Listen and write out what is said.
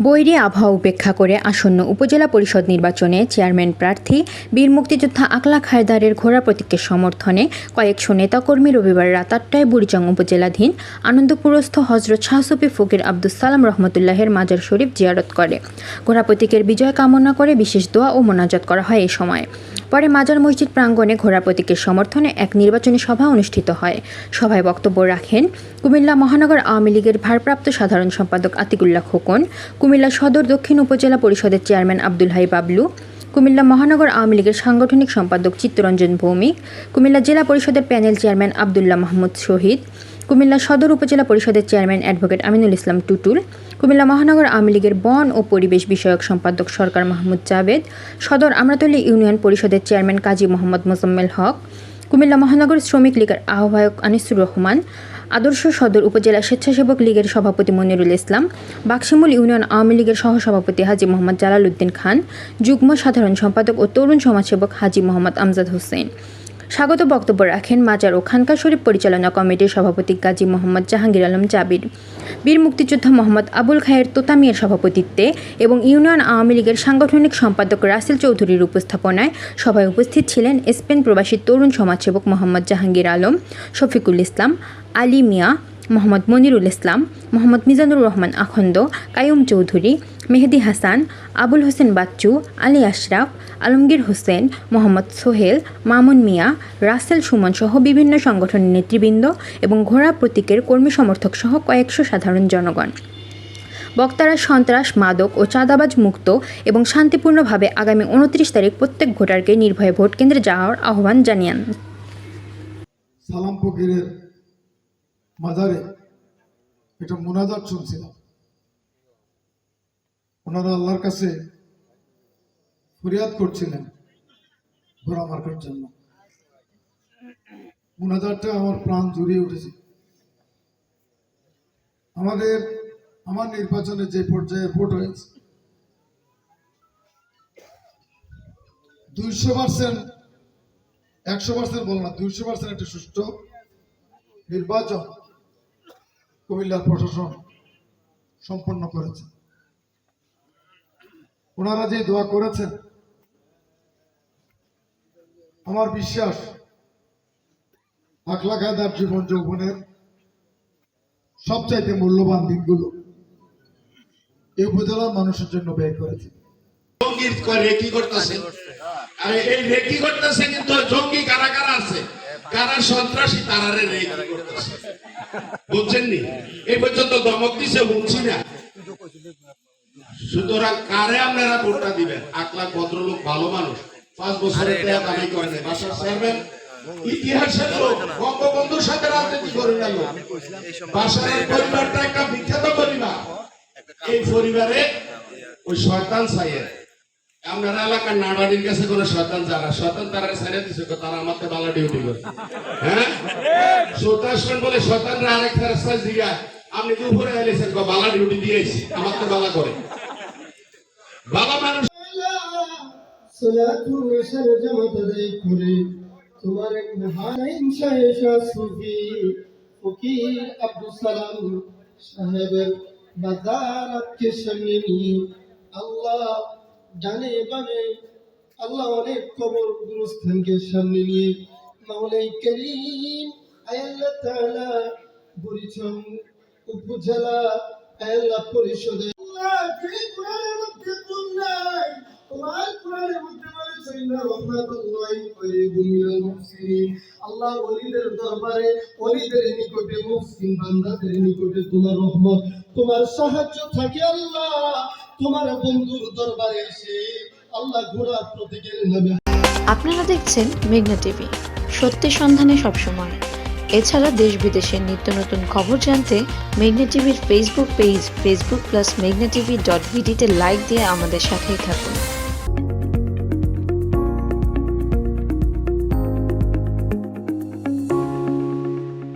বৈরী আবহাওয়া উপেক্ষা করে আসন্ন উপজেলা পরিষদ নির্বাচনে চেয়ারম্যান প্রার্থী, বীর মুক্তিযোদ্ধা আকলা খায়দারের ঘোড়া প্রতীকের সমর্থনে কয়েকশো নেতাকর্মী রবিবার রাত আটটায় বুড়িচং উপজেলাধীন আনন্দপুরস্থ হজরত শাহসুফি ফকির আব্দুল সালাম রহমতুল্লাহের মাজার শরীফ জিয়ারত করে। ঘোড়া প্রতীকের বিজয় কামনা করে বিশেষ দোয়া ও মোনাজাত করা হয় এ সময়। পরে মাজার মসজিদ প্রাঙ্গণে ঘোড়া প্রতীকের সমর্থনে এক নির্বাচনী সভা অনুষ্ঠিত হয়। সভায় বক্তব্য রাখেন কুমিল্লা মহানগর আওয়ামী লীগের ভারপ্রাপ্ত সাধারণ সম্পাদক আতিকুল্লাহ খোকন, কুমিল্লা সদর দক্ষিণ উপজেলা পরিষদের চেয়ারম্যান আব্দুল হাই বাবলু কুমিল্লা মহানগর আওয়ামী লীগের সাংগঠনিক সম্পাদক চিত্তরঞ্জন ভৌমিক, কুমিল্লা জেলা পরিষদের প্যানেল চেয়ারম্যান আবদুল্লাহ মাহমুদ শহীদ কুমিল্লা সদর উপজেলা পরিষদের চেয়ারম্যান অ্যাডভোকেট আমিনুল ইসলাম টুটুল, কুমিল্লা মহানগর আওয়ামী লীগের বন ও পরিবেশ বিষয়ক সম্পাদক সরকার মাহমুদ জাভেদ, সদর আমরাতলী ইউনিয়ন পরিষদের চেয়ারম্যান কাজী মোহাম্মদ মোজাম্মেল হক, কুমিল্লা মহানগর শ্রমিক লীগের আহ্বায়ক আনিসুর রহমান, আদর্শ সদর উপজেলা স্বেচ্ছাসেবক লীগের সভাপতি মনিরুল ইসলাম, বাক্সিমুল ইউনিয়ন আওয়ামী লীগের সহসভাপতি হাজি মোহাম্মদ জালাল উদ্দিন খান, যুগ্ম সাধারণ সম্পাদক ও তরুণ সমাজসেবক হাজি মোহাম্মদ আমজাদ হোসেন। স্বাগত বক্তব্য রাখেন মাজার ও খানকা শরীফ পরিচালনা কমিটির সভাপতি কাজী মোহাম্মদ জাহাঙ্গীর আলম জাবির। বীর মুক্তিযোদ্ধা মোহাম্মদ আবুল খায়ের তোতামিয়ার সভাপতিত্বে এবং ইউনিয়ন আওয়ামী লীগের সাংগঠনিক সম্পাদক রাসেল চৌধুরীর উপস্থাপনায় সভায় উপস্থিত ছিলেন স্পেন প্রবাসী তরুণ সমাজসেবক মোহাম্মদ জাহাঙ্গীর আলম, শফিকুল ইসলাম, আলী মিয়া মোহাম্মদ মনিরুল ইসলাম, মোহাম্মদ মিজানুর রহমান আখন্দ, কায়ুম চৌধুরী, মেহেদি হাসান, আবুল হোসেন বাচ্চু, আলী আশরাফ, আলমগীর হোসেন, মোহাম্মদ সোহেল, মামুন মিয়া, রাসেল সুমন সহ বিভিন্ন সংগঠনের নেতৃবৃন্দ এবং ঘোড়া প্রতীকের কর্মী সমর্থক সহ কয়েকশো সাধারণ জনগণ। বক্তারা সন্ত্রাস, মাদক ও চাঁদাবাজ মুক্ত এবং শান্তিপূর্ণভাবে আগামী উনত্রিশ তারিখ প্রত্যেক ভোটারকে নির্ভয়ে ভোট কেন্দ্রে যাওয়ার আহ্বান জানিয়েন। সালাম মাজারে এটা মোনাজাত শুনছিলাম। ওনারা আল্লাহর কাছে ফরিয়াদ করছিলেন ঘোড়া মার্কার জন্য। মোনাজাতটা আমার প্রাণ জুড়িয়ে উঠেছে। আমাদের, আমার নির্বাচনে যে পর্যায়ে ভোট হয়েছে, দুইশো পার্সেন্ট, একশো পার্সেন্ট বল না দুইশো পার্সেন্ট একটা সুষ্ঠু নির্বাচন কুমিল্লার প্রশাসন সম্পন্ন করেছে। ওনারা যে দোয়া করেছেন, আমার বিশ্বাস আকলা কায়দার জীবন যৌবনের সবচাইতে মূল্যবান দিনগুলো এই উপজেলার মানুষের জন্য ব্যয় করেছে। এই রেকি করতেছে কিন্তু জঙ্গি কারা কারা আছে? কারা সন্ত্রাসী, তারারে রেকি করতেছে। বুঝছেন নি এই পর্যন্ত দমক দিছে বুঝছি না। সুতরাং কারে আপনারা ভোটটা দিবেন? আকলাক ভদ্রলোক ভালো মানুষ। পাঁচ বছরের টাকা দাবি করে নাই। বাসার চেয়ারম্যান ইতিহাসের লোক বঙ্গবন্ধুর সাথে রাজনীতি করে গেল বাসার পরিবারটা একটা বিখ্যাত পরিবার। এই পরিবারে ওই শয়তান সাইয়ের। আপনার এলাকার নাড়ানির কাছে কোন শয়তান যারা শয়তান তারা ছেড়ে দিছে তারা আমাকে বাংলা ডিউটি করে। হ্যাঁ? সন্ত্রাসন বলে শয়তানরা আরেক রাস্তায় জিগা আপনি তো উপরে এলেছেন বাংলা ডিউটি দিয়েছি আমাকে বাংলা করে। বাবা মানুষ সলাতুর মেশার জামাত দেই করে। তোমার এক মহান ইনসা এসা সুফি ফকির আব্দুল সালাম সাহেব বাজার কে সামনে আল্লাহ ডানে বামে আল্লাহ অনেক কবর গুরুস্থানকে সামনে নিয়ে মাওলাই করিম আয়াল্লাহ তাআলা বুড়িচং উপজেলা আয়াল্লাহ পরিষদে আল্লাহ, যে কোরআনের মধ্যে বললাই তোমার কোরআনের মধ্যে তোমার তোমার সাহায্য থাকে আল্লাহ। তোমার বন্ধুর দরবারে এসে আল্লাহ ঘোড়া প্রতীকের নামে আপনারা দেখছেন মেঘনা টিভি। সত্যের সন্ধানে সবসময়। এছাড়া দেশ বিদেশের নিত্য নতুন খবর জানতে মেঘনা টিভির ফেসবুক পেজ ফেসবুক প্লাস মেঘনা টিভি ডট ভিডিতে লাইক দিয়ে আমাদের সাথেই থাকুন।